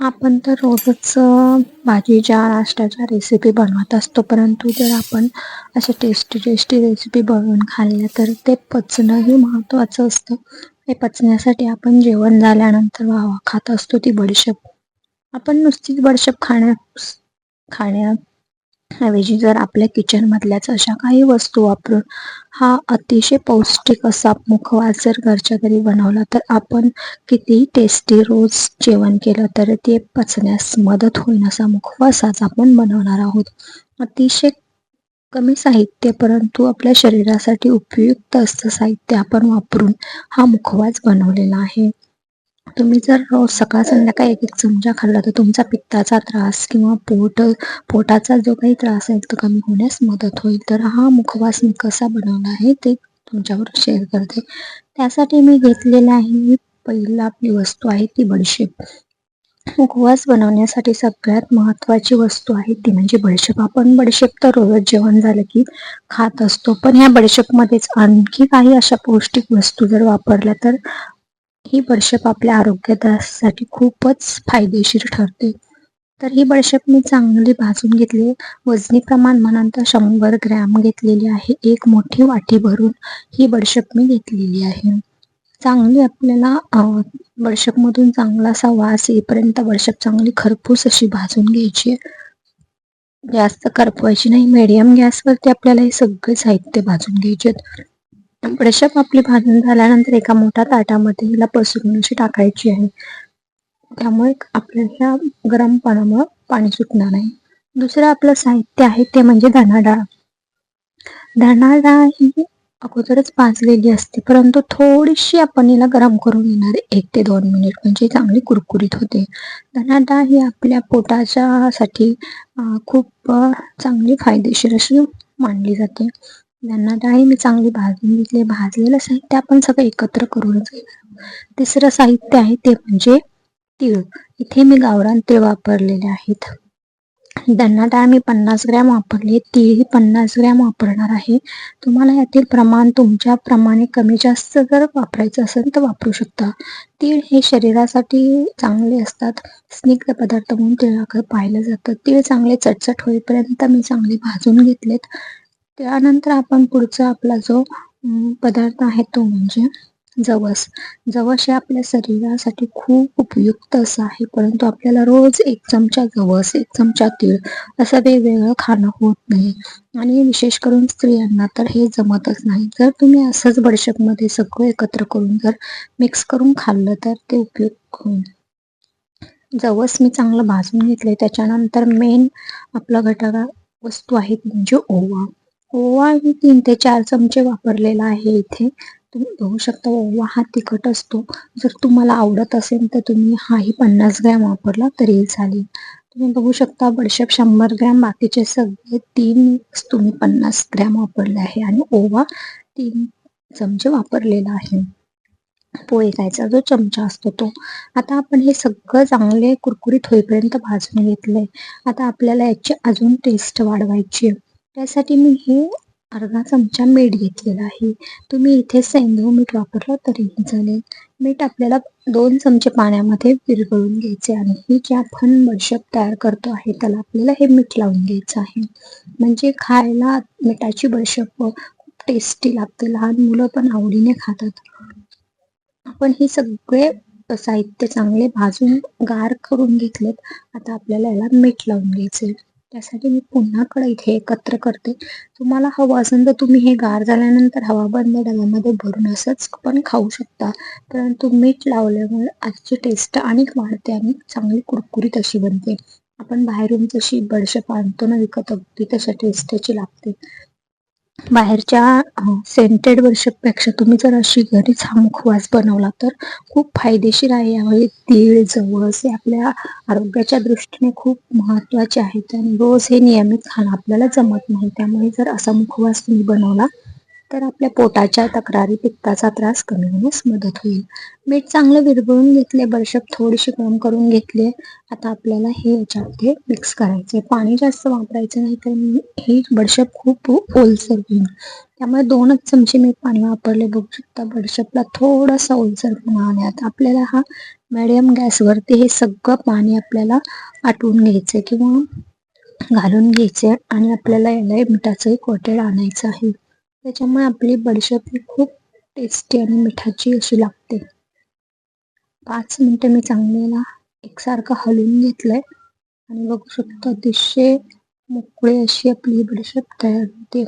आपण तर रोजच भाजीच्या नाश्त्याच्या रेसिपी बनवत असतो परंतु जर आपण अशा टेस्टी टेस्टी रेसिपी बनवून खाल्ल्या तर ते पचणंही महत्त्वाचं असतं. हे पचण्यासाठी आपण जेवण झाल्यानंतर वा खात असतो ती बडीशेप. आपण नुसतीच बडीशेप खाण्या खाण्या ऐवजी जर आपल्या किचनमधल्याच अशा काही वस्तू वापरून हा अतिशय पौष्टिक असा मुखवास जर घरच्या घरी बनवला तर आपण कितीही टेस्टी रोज जेवण केलं तर ते पचण्यास मदत होईल असा मुखवास आज आपण बनवणार आहोत. अतिशय कमी साहित्य परंतु आपल्या शरीरासाठी उपयुक्त असतं साहित्य आपण वापरून हा मुखवास बनवलेला आहे. तुम्ही जर रोज सकाळ संध्याकाळ एक एक चमचा खाल्ला तर तुमचा पित्ताचा त्रास किंवा पोट पोटाचा जो काही त्रास आहे तो कमी होण्यास मदत होईल. तर हा मुखवास मी कसा बनवला आहे ते तुमच्यावर शेअर करते. त्यासाठी मी घेतलेला आहे पहिला आपली वस्तू आहे ती बडीशेप. मुखवास बनवण्यासाठी सगळ्यात महत्वाची वस्तू आहे ती म्हणजे बडीशेप. आपण बडीशेप तर रोज जेवण झालं की खात असतो पण ह्या बडीशेपमध्येच आणखी काही अशा पौष्टिक वस्तू जर वापरल्या तर ही बडशेप आपल्या आरोग्यासाठी खूपच फायदेशीर ठरते. तर ही बडशेप मी चांगली भाजून घेतली वजनी प्रमाण म्हणाल तर शंभर ग्रॅम घेतलेली आहे. एक मोठी वाटी भरून ही बडशेप मी घेतलेली आहे. चांगली आपल्याला मधून चांगला असा वास येईपर्यंत बडशेप चांगली खरपूस अशी भाजून घ्यायची. जास्त करपवायची नाही. मीडियम गॅसवरती आपल्याला हे सगळे साहित्य भाजून घ्यायचे ब्रशअप आपली भाजून झाल्यानंतर एका मोठ्या ताटामध्ये हिला पसरून अशी टाकायची आहे. त्यामुळे आपल्या गरम पाण्यामुळे पाणी सुटणार नाही. दुसरं आपलं साहित्य आहे ते म्हणजे धना डाळ धना डाळ ही अगोदरच भाजलेली असते परंतु थोडीशी आपण हिला गरम करून घेणार एक ते दोन मिनिट. म्हणजे चांगली कुरकुरीत होते. धनाडा ही आपल्या पोटाच्या साठी खूप चांगली फायदेशीर अशी मानली जाते. त्यांना डाळी मी चांगली भाजून घेतली भाजलेलं साहित्य आपण सगळं एकत्र करूनच घेणार तिसरं साहित्य आहे ते म्हणजे तीळ. इथे मी गावरान तीळ वापरलेले आहेत. त्यांना डाळ मी पन्नास ग्रॅम वापरले तीळ पन्नास ग्रॅम वापरणार आहे. तुम्हाला यातील प्रमाण तुमच्या प्रमाणे कमी जास्त जर वापरायचं असेल तर वापरू शकता. तीळ हे शरीरासाठी चांगले असतात. स्निग्ध पदार्थ म्हणून तिळाकडे पाहिलं जातं. तीळ चांगले चटचट होईपर्यंत मी चांगले भाजून घेतलेत. त्यानंतर आपण पुढचा आपला जो पदार्थ आहे तो म्हणजे जवस. जवस हे आपल्या शरीरासाठी खूप उपयुक्त असं आहे परंतु आपल्याला रोज एक चमचा जवस एक चमचा तीळ असं वेगवेगळं खाणं होत नाही. आणि विशेष करून स्त्रियांना तर हे जमतच नाही. जर तुम्ही असंच बडशपमध्ये सगळं एकत्र करून जर मिक्स करून खाल्लं तर ते उपयुक्त होईल. जवस मी चांगलं भाजून घेतले त्याच्यानंतर मेन आपला घटक वस्तू आहे म्हणजे ओवा. ओवा मी तीन ते चार चमचे वापरलेला आहे इथे. तुम्ही बघू शकता ओवा हा तिखट असतो. जर तुम्हाला आवडत असेल तर तुम्ही हाही पन्नास ग्रॅम वापरला तरी चालेल. तुम्ही बघू शकता बडशेप शंभर ग्रॅम बाकीचे सगळे तीन तुम्ही पन्नास ग्रॅम वापरले आहे. आणि ओवा तीन चमचे वापरलेला आहे. पोहे खायचा जो चमचा असतो तो. आता आपण हे सगळं चांगले कुरकुरीत होईपर्यंत भाजून घेतलंय. आता आपल्याला याची अजून टेस्ट वाढवायची आहे. त्यासाठी मी हे अर्धा चमचा मीठ घेतलेला आहे. तुम्ही इथे सैंधव मीठ वापरलं तरीही चालेल. मीठ आपल्याला दोन चमचे पाण्यामध्ये विरघळून घ्यायचे आणि ही जे आपण बडशप तयार करतो आहे त्याला आपल्याला हे मीठ लावून घ्यायचं आहे. म्हणजे खायला मिठाची बडशप खूप टेस्टी लागते. लहान मुलं पण आवडीने खातात. आपण हे सगळे साहित्य चांगले भाजून गार करून घेतलेत. आता आपल्याला याला मीठ लावून घ्यायचे त्यासाठी मी पुन्हा कडे इथे एकत्र करते. तुम्हाला हवं असेल तर तुम्ही हे गार झाल्यानंतर हवा बंद डब्यामध्ये भरून असंच पण खाऊ शकता. परंतु मीठ लावल्यामुळे आजची टेस्ट अनेक वाढते आणि चांगली कुरकुरीत अशी बनते. आपण बाहेरून जशी बडशेप आणतो ना विकत अगदी तशा टेस्टची लागते. बाहेरच्या सेंटेड वर्षपेक्षा तुम्ही जर अशी घरीच हा मुखवास बनवला तर खूप फायदेशीर आहे. यावेळी तीळ जवस हे आपल्या आरोग्याच्या दृष्टीने खूप महत्त्वाचे आहेत. आणि रोज हे नियमित खाणं आपल्याला जमत नाही. त्यामुळे जर असा मुखवास तुम्ही बनवला तर आपल्या पोटाच्या तक्रारी पित्ताचा त्रास कमी होण्यास मदत होईल. मीठ चांगलं विरघळून घेतले बडशप थोडीशी गरम करून घेतले आता आपल्याला हे याच्यामध्ये मिक्स करायचे पाणी जास्त वापरायचं नाही तर ही बडशप खूप ओलसर होईल त्यामुळे दोनच चमचे मीठ पाणी वापरले बघू शकता. बडशपला थोडासा ओलसरपणा आता आपल्याला हा मिडियम गॅसवरती हे सगळं पाणी आपल्याला आटवून घ्यायचं किंवा घालून घ्यायचे आणि आपल्याला याला मिठाचंही कोटेड आणायचं आहे. त्याच्यामुळे आपली बडीशेप खूप टेस्टी आणि मिठाची अशी लागते. पाच मिनिटं मी चांगल्याला एकसारखं हलवून घेतलंय. आणि बघू शकतो अतिशय मोकळी अशी आपली बडीशेप तयार होते.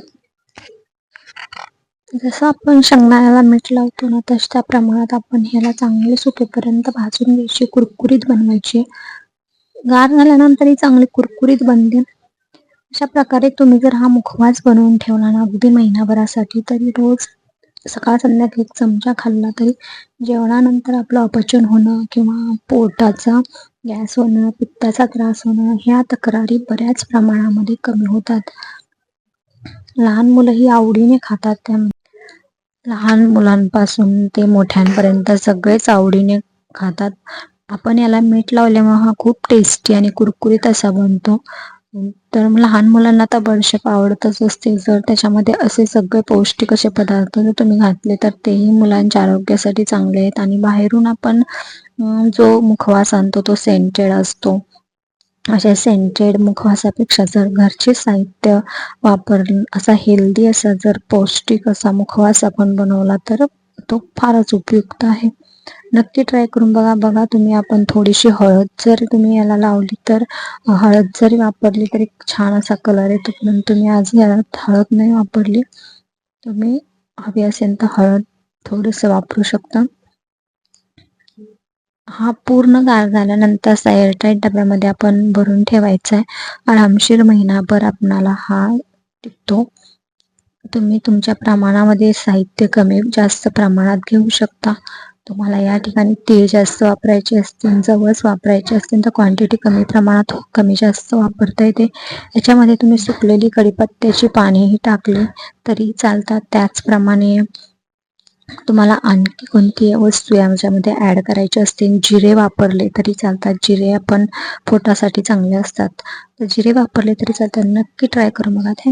जसं आपण शेंगदाण्याला मीठ लावतो ना तश त्या प्रमाणात आपण ह्याला चांगले सुकेपर्यंत भाजून घ्यायची. कुरकुरीत बनवायची. गार झाल्यानंतर ही चांगली कुरकुरीत बनते अशा प्रकारे तुम्ही जर हा मुखवास बनवून ठेवला ना अगदी महिनाभरासाठी तरी रोज सकाळ संध्याकाळी एक चमचा खाल्ला तरी जेवणानंतर आपलं अपचन होणं किंवा पोटाचा गॅस होणं पित्ताचा त्रास होणं ह्या तक्रारी बऱ्याच प्रमाणामध्ये कमी होतात. लहान मुलं ही आवडीने खातात. त्या लहान मुलांपासून ते मोठ्यांपर्यंत सगळेच आवडीने खातात. आपण याला मीठ लावल्यामुळे हा खूप टेस्टी आणि कुरकुरीत असा बनतो. तर लहान मुलांना तर बडशेप आवडतच असते. जर त्याच्यामध्ये असे सगळे पौष्टिक असे पदार्थ जर तुम्ही घातले तर तेही मुलांच्या आरोग्यासाठी चांगले आहेत. आणि बाहेरून आपण जो मुखवास आणतो तो सेंटेड असतो. अशा सेंटेड मुखवासापेक्षा जर घरचे साहित्य वापर असा हेल्दी असा जर पौष्टिक असा मुखवास आपण बनवला तर तो फारच उपयुक्त आहे. नक्की ट्राय करून बघा बघा तुम्ही आपण थोडीशी हळद जर तुम्ही याला लावली तर हळद जरी वापरली तरी छान असा कलर येतो पण तुम्ही आज याला हळद नाही वापरली. तुम्ही हवी असेल तर हळद थोडंसं वापरू शकता. हा पूर्ण गार झाल्यानंतर एअरटाईट डब्यामध्ये आपण भरून ठेवायचा आहे. आरामशीर महिनाभर आपणाला हा टिकतो. तुम्ही तुमच्या प्रमाणामध्ये साहित्य कमी जास्त प्रमाणात घेऊ शकता. तुम्हाला या ठिकाणी तीळ जास्त वापरायचे असतील जवळच वापरायचे असतील तर क्वांटिटी कमी प्रमाणात हो, कमी जास्त वापरता येते. याच्यामध्ये तुम्ही सुकलेली कडीपत्त्याची पानेही टाकली तरी चालतात. त्याचप्रमाणे तुम्हाला आणखी कोणती वस्तू याच्यामध्ये ॲड करायची असतील जिरे वापरले तरी चालतात. जिरे आपण पोटासाठी चांगले असतात. तर जिरे वापरले तरी चालतात. नक्की ट्राय करू बघा.